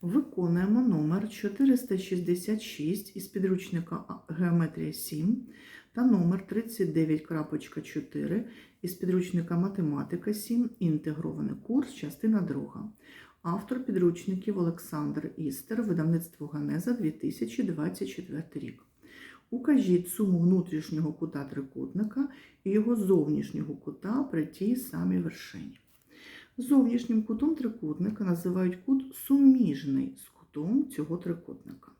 Виконуємо номер 466 із підручника Геометрія 7 та номер 39.4 із підручника Математика 7. Інтегрований курс, частина 2. Автор підручників Олександр Істер, видавництво Ганеза 2024 рік. Укажіть суму внутрішнього кута трикутника і його зовнішнього кута при тій самій вершині. Зовнішнім кутом трикутника називають кут суміжний з кутом цього трикутника.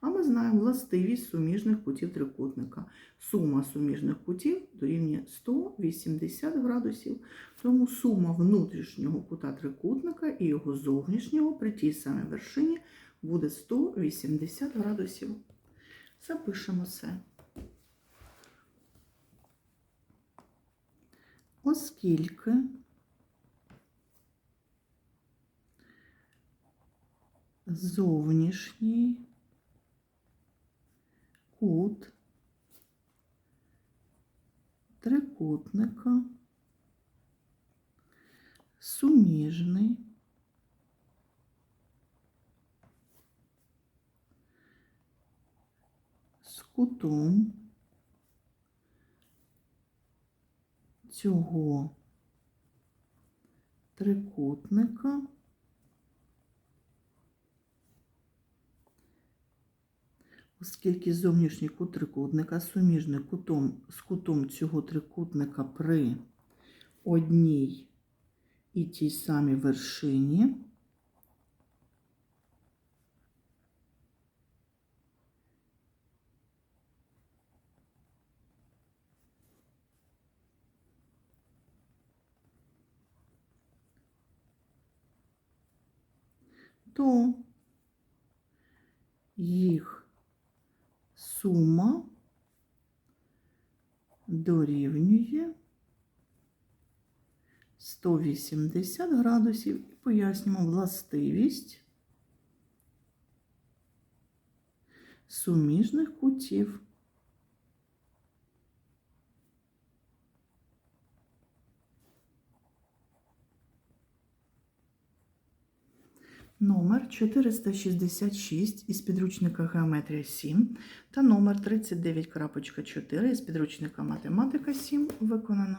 А ми знаємо властивість суміжних кутів трикутника. Сума суміжних кутів дорівнює 180 градусів, тому сума внутрішнього кута трикутника і його зовнішнього при тій самій вершині буде 180 градусів. Запишемо це. Оскільки зовнішній кут трикутника суміжний з кутом цього трикутника Оскільки зовнішній кут трикутника суміжний кутом, з кутом цього трикутника при одній і тій самій вершині, то їх сума дорівнює 180 градусів і пояснюємо властивість суміжних кутів. Номер 466 із підручника Геометрія 7 та номер 39.4 із підручника Математика 7 виконано.